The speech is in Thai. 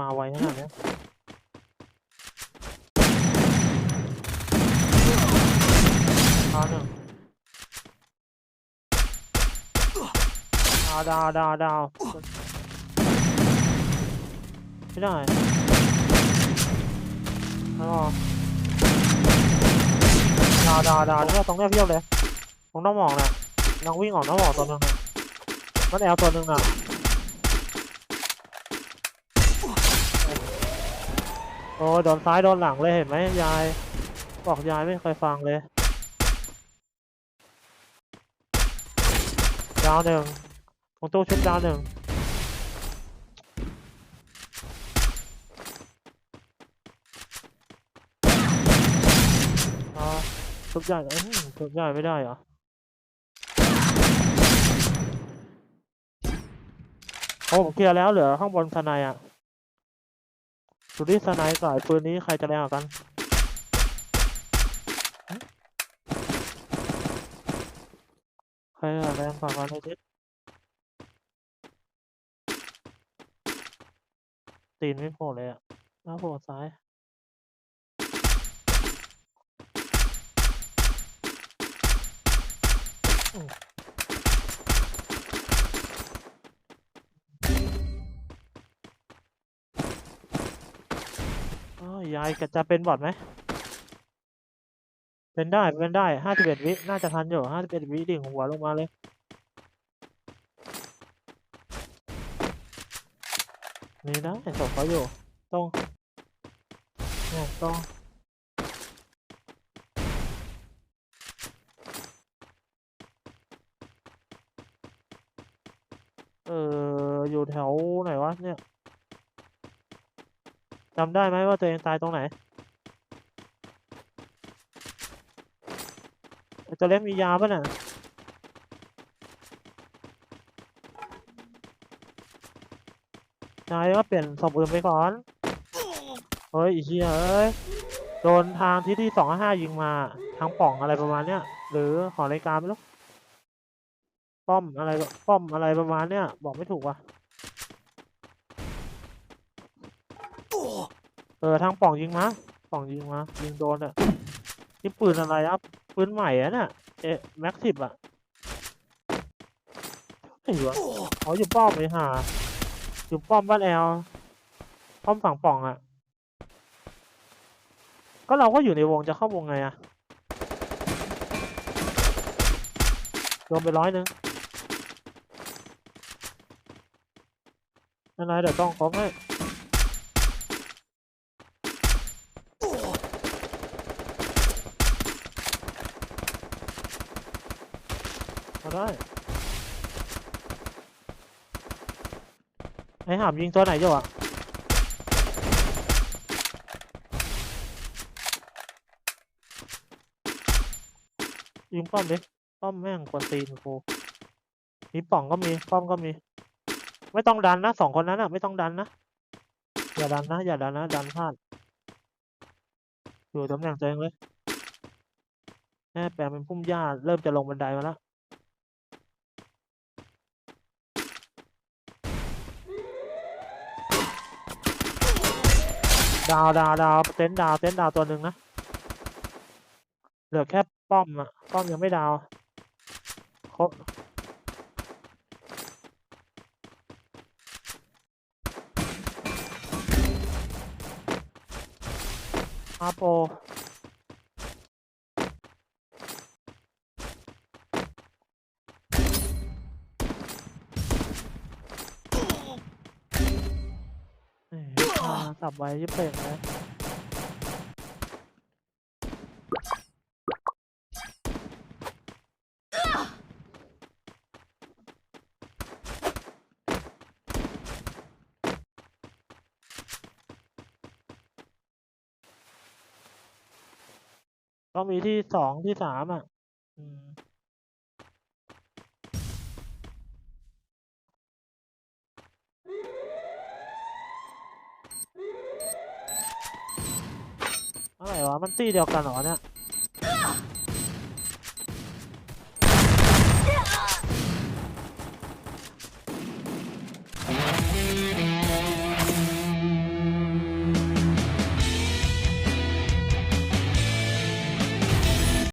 มาไวขนาดนี้ยดาหนึ่งดาดาวดาวดาวไม่ได้แล้วก็ดาวดาวดาวเนี่ยตรงเนี้ยเพียบเลยตรงน้ำหมอกน่ะยังวิ่งออกน้ำหมอกตัวหนึงมันแอลตัวหนึงน่ะ โอ้ยโดนซ้ายโดนหลังเลยเห็นไหมยาย บอกยายไม่เคยฟังเลยดาวหนึ่งของตู้ชุบดาวหนึ่งอ๋อชุบใหญ่เอ้ยชุบใหญ่ไม่ได้เหรอโอ้ผมเคลียร์แล้วเหลือข้างบนทนายอะ ดูดิสไนด์กับไอ้ปืนนี้ใครจะแรงกว่ากัน ใครอะแรงกว่ากันไอ้ทิศตีนไม่โผล่เลยอะหน้าโผล่ซ้ายอืมายายจะเป็นบอดไหม เป็นได้ เป็นได้ห้าสิบเอ็ดวิ น่าจะทันอยู่ห้าสิบเอ็ดวิดิ่งหัวลงมาเลยนี่นะเห็นศพเขาอยู่ตรงเนี่ยตรงเอออยู่แถวไหนวะเนี่ย จำได้ไหมว่าตัวเองตายตรงไหนไอ้ตัวเล็กมียาป่ะน่ะนายก็เปลี่ยนศพอื่นไปก่อน เฮ้ยอีเหี้ยเอ้ย โดนทางที่ที่สองห้ายิงมา ทางป่องอะไรประมาณเนี้ย หรือหอรายการไม่รู้ ป้อมอะไรก็ป้อมอะไรประมาณเนี้ย บอกไม่ถูกว่ะ เออทางป่องยิงมาป่องยิงมายิงโดนอะนี่ปืนอะไรอะปืนใหม่อะเนี่ยเอ๊ะแม็กสิบอะไอ้วะอ๋ออยู่ป้อมไอ้ห่าอยู่ป้อมบ้านแอลป้อมฝั่งป่องอะ ก็เราก็อยู่ในวงจะเข้าวงไงอะโดนไปร้อยหนึ่งนั่ไงเดี๋ยวต้องครบให้ ได้ไอ้หามยิงตัวไหนอยู่อะยิงป้อมดิป้อมแม่งกวนตีนกูมีป่องก็มีป้อมก็มี ไม่ต้องดันนะสองคนนั้นอะ ไม่ต้องดันนะอย่าดันนะอย่าดันนะดันพลาดอยู่ตำแหน่งตัวเองเลยแม่แปลงเป็นพุ่มหญ้าเริ่มจะลงบันไดมาแล้ว ดาวดาวดาวเต็นดาวเต็นดาวตัวหนึ่งนะเหลือแค่ป้อมอะป้อมยังไม่ดาวครบอาโปเอ้ยอ่า สับไว้ยิบเป่งเลยต้องมีที่สองที่สามอะ อะไรวะ มันตีเดียวกันหรอเนี่ย